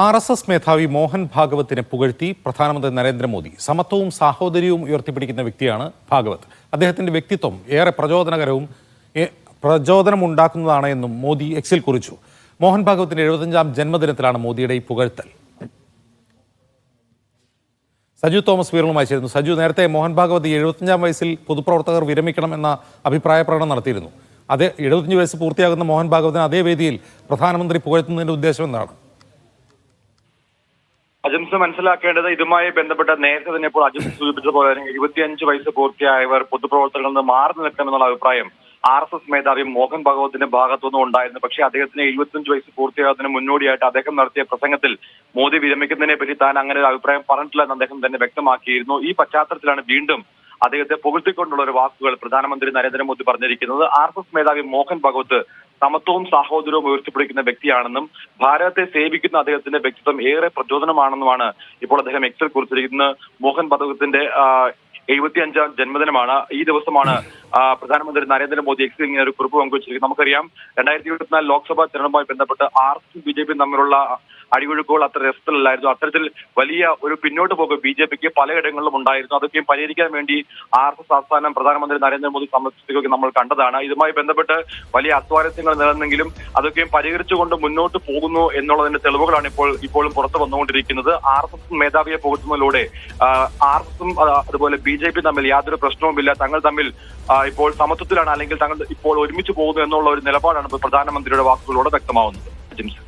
R S S മേധാവി മോഹൻ ഭാഗവത്തിനെ പുകഴ്ത്തി പ്രധാനമന്ത്രി നരേന്ദ്രമോദി സമത്വവും സാഹോദര്യവും ഉയർത്തിപ്പിടിക്കുന്ന വ്യക്തിയാണ് ഭാഗവത്. അദ്ദേഹത്തിന്റെ വ്യക്തിത്വം ഏറെ പ്രചോദനകരവും പ്രചോദനമുണ്ടാക്കുന്നതാണ് എന്നും മോദി എക്സിൽ കുറിച്ചു. മോഹൻ ഭാഗവത്തിന്റെ എഴുപത്തഞ്ചാം ജന്മദിനത്തിലാണ് മോദിയുടെ ഈ പുകഴ്ത്തൽ. സജു തോമസ് വീറുമായി ചേരുന്നു. സജു നേരത്തെ മോഹൻ ഭാഗവത് എഴുപത്തഞ്ചാം വയസ്സിൽ പൊതുപ്രവർത്തകർ വിരമിക്കണം എന്ന അഭിപ്രായ പ്രകടനം നടത്തിയിരുന്നു. അതേ എഴുപത്തഞ്ച് വയസ്സ് പൂർത്തിയാകുന്ന മോഹൻ ഭാഗവതിനെ അതേ വേദിയിൽ പ്രധാനമന്ത്രി പുകഴ്ത്തുന്നതിന്റെ ഉദ്ദേശം എന്താണ്? അജംസ് മനസ്സിലാക്കേണ്ടത് ഇതുമായി ബന്ധപ്പെട്ട നേരത്തെ തന്നെ ഇപ്പോൾ അജംസ് സൂചിപ്പിച്ച പോലെ തന്നെ ഇരുപത്തിയഞ്ച് വയസ്സ് പൂർത്തിയായവർ പൊതുപ്രവർത്തകരിൽ നിന്ന് മാറി നിൽക്കണമെന്നുള്ള അഭിപ്രായം ആർ എസ് എസ് മേധാവി മോഹൻ ഭഗവത്തിന്റെ ഭാഗത്തുനിന്നും ഉണ്ടായിരുന്നു. പക്ഷേ അദ്ദേഹത്തിന് എഴുപത്തിയഞ്ച് വയസ്സ് പൂർത്തിയാകുന്നതിന് മുന്നോടിയായിട്ട് അദ്ദേഹം നടത്തിയ പ്രസംഗത്തിൽ മോദി വിരമിക്കുന്നതിനെ പറ്റി താൻ അങ്ങനെ ഒരു അഭിപ്രായം പറഞ്ഞിട്ടില്ല എന്ന് അദ്ദേഹം തന്നെ വ്യക്തമാക്കിയിരുന്നു. ഈ പശ്ചാത്തലത്തിലാണ് വീണ്ടും അദ്ദേഹത്തെ പുകഴ്ത്തിക്കൊണ്ടുള്ള ഒരു വാക്കുകൾ പ്രധാനമന്ത്രി നരേന്ദ്രമോദി പറഞ്ഞിരിക്കുന്നത്. ആർ എസ് എസ് മേധാവി മോഹൻ ഭഗവത് സമത്വവും സാഹോദര്യവും ഉയർത്തിപ്പിടിക്കുന്ന വ്യക്തിയാണെന്നും ഭാരതത്തെ സേവിക്കുന്ന അദ്ദേഹത്തിന്റെ വ്യക്തിത്വം ഏറെ പ്രചോദനമാണെന്നുമാണ് ഇപ്പോൾ അദ്ദേഹം എക്സിൽ കുറിച്ചിരിക്കുന്നത്. മോഹൻ ഭഗവത്തിന്റെ എഴുപത്തി അഞ്ചാം ജന്മദിനമാണ്. ഈ ദിവസമാണ് പ്രധാനമന്ത്രി നരേന്ദ്രമോദി എക്സിൽ ഇങ്ങനെ ഒരു കുറിപ്പ് പങ്കുവച്ചിരിക്കുന്നത്. നമുക്കറിയാം രണ്ടായിരത്തി ഇരുപത്തിനാല് ലോക്സഭാ തെരഞ്ഞെടുപ്പുമായി ബന്ധപ്പെട്ട് ആർ എസും ബി ജെ പി തമ്മിലുള്ള അടിയൊഴുക്കുകൾ അത്ര രസത്തിലല്ലായിരുന്നു. അത്തരത്തിൽ വലിയ ഒരു പിന്നോട്ട് പോക്ക് ബി ജെ പിക്ക് പലയിടങ്ങളിലും ഉണ്ടായിരുന്നു. അതൊക്കെയും പരിഹരിക്കാൻ വേണ്ടി ആർ എസ് എസ് ആസ്ഥാനം പ്രധാനമന്ത്രി നരേന്ദ്രമോദി സന്ദർശിക്കുകയൊക്കെ നമ്മൾ കണ്ടതാണ്. ഇതുമായി ബന്ധപ്പെട്ട് വലിയ അസ്വാരസ്യങ്ങൾ നിലനിന്നെങ്കിലും അതൊക്കെയും പരിഹരിച്ചുകൊണ്ട് മുന്നോട്ട് പോകുന്നു എന്നുള്ളതിന്റെ തെളിവുകളാണ് ഇപ്പോൾ ഇപ്പോഴും പുറത്തു വന്നുകൊണ്ടിരിക്കുന്നത്. ആർ എസ് എസ് മേധാവിയെ പോകുന്നതിലൂടെ ആർ എസ് എസും അതുപോലെ ബി ജെ പി തമ്മിൽ യാതൊരു പ്രശ്നവുമില്ല. തങ്ങൾ തമ്മിൽ ഇപ്പോൾ സമത്വത്തിലാണ് അല്ലെങ്കിൽ തങ്ങൾ ഇപ്പോൾ ഒരുമിച്ച് പോകുന്നു എന്നുള്ള ഒരു നിലപാടാണ് പ്രധാനമന്ത്രിയുടെ വാക്കുകളിലൂടെ വ്യക്തമാവുന്നത്. ജിംസ്